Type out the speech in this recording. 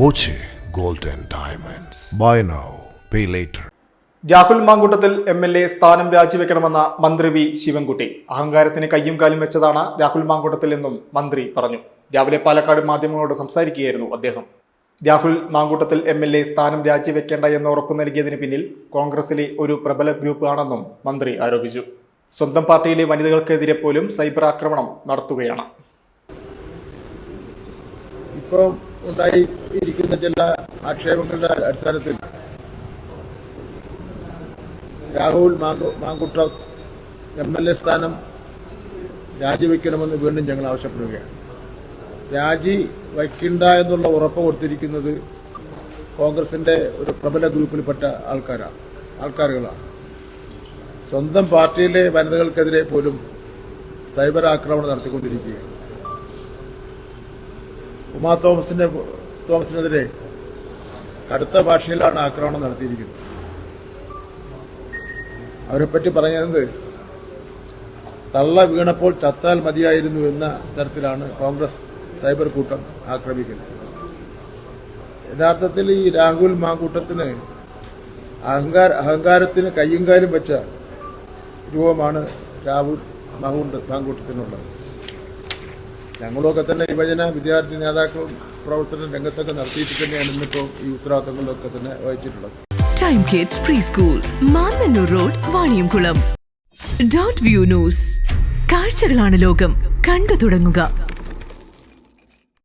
Boche golden diamonds. Buy now pay later Rahul Mankoottathil M L A സ്ഥാനം രാജിവെക്കണമെന്ന മന്ത്രി V. Sivankutty. അഹങ്കാരത്തിന് കയ്യും കാലും വെച്ചതാണ് രാഹുൽ മാങ്കൂട്ടത്തിൽ എന്നും മന്ത്രി പറഞ്ഞു. രാവിലെ പാലക്കാട് മാധ്യമങ്ങളോട് സംസാരിക്കുകയായിരുന്നു അദ്ദേഹം. Rahul Mankoottathil M L A സ്ഥാനം രാജിവെക്കേണ്ട എന്ന് ഉറപ്പു നൽകിയതിന് പിന്നിൽ കോൺഗ്രസിലെ ഒരു പ്രബല ഗ്രൂപ്പ് ആണെന്നും മന്ത്രി ആരോപിച്ചു. സ്വന്തം പാർട്ടിയിലെ വനിതകൾക്കെതിരെ പോലും സൈബർ ആക്രമണം നടത്തുകയാണ്. ഉണ്ടായിരിക്കുന്ന ചില ആക്ഷേപങ്ങളുടെ അടിസ്ഥാനത്തിൽ രാഹുൽ മാങ്കു മാങ്കുട്ട എം എൽ എ സ്ഥാനം രാജിവെക്കണമെന്ന് വീണ്ടും ഞങ്ങൾ ആവശ്യപ്പെടുകയാണ്. രാജി വയ്ക്കണ്ട എന്നുള്ള ഉറപ്പ് കൊടുത്തിരിക്കുന്നത് കോൺഗ്രസിന്റെ ഒരു പ്രബല ഗ്രൂപ്പിൽപ്പെട്ട ആൾക്കാരാണ് ആൾക്കാരുകളാണ്. സ്വന്തം പാർട്ടിയിലെ വനിതകൾക്കെതിരെ പോലും സൈബർ ആക്രമണം നടത്തിക്കൊണ്ടിരിക്കുകയാണ്. ഉമാ തോമസിന്റെ തോമസിനെതിരെ കടുത്ത ഭാഷയിലാണ് ആക്രമണം നടത്തിയിരിക്കുന്നത്. അവരെപ്പറ്റി പറഞ്ഞത് തള്ള വീണപ്പോൾ ചത്താൽ മതിയായിരുന്നു എന്ന തരത്തിലാണ് കോൺഗ്രസ് സൈബർ കൂട്ടം ആക്രമിക്കുന്നത്. യഥാർത്ഥത്തിൽ ഈ രാഹുൽ മാങ്കൂട്ടത്തിന് അഹങ്കാര അഹങ്കാരത്തിന് കയ്യും കാലും വെച്ച രൂപമാണ് രാഹുൽ മാങ്കൂട്ട മാങ്കൂട്ടത്തിനുള്ളത് ഞങ്ങളൊക്കെ തന്നെ യുവജന വിദ്യാർത്ഥി നേതാക്കളും പ്രവർത്തന രംഗത്തൊക്കെ നടത്തിയിട്ട് തന്നെയാണ് ഇന്നിപ്പോൾ ഈ ഉത്തരവാദിത്തങ്ങളിലൊക്കെ തന്നെ വഹിച്ചിട്ടുള്ളത്. Time kids preschool road view news കാഴ്ചകളാണ് ലോകം. കണ്ടു തുടങ്ങുക.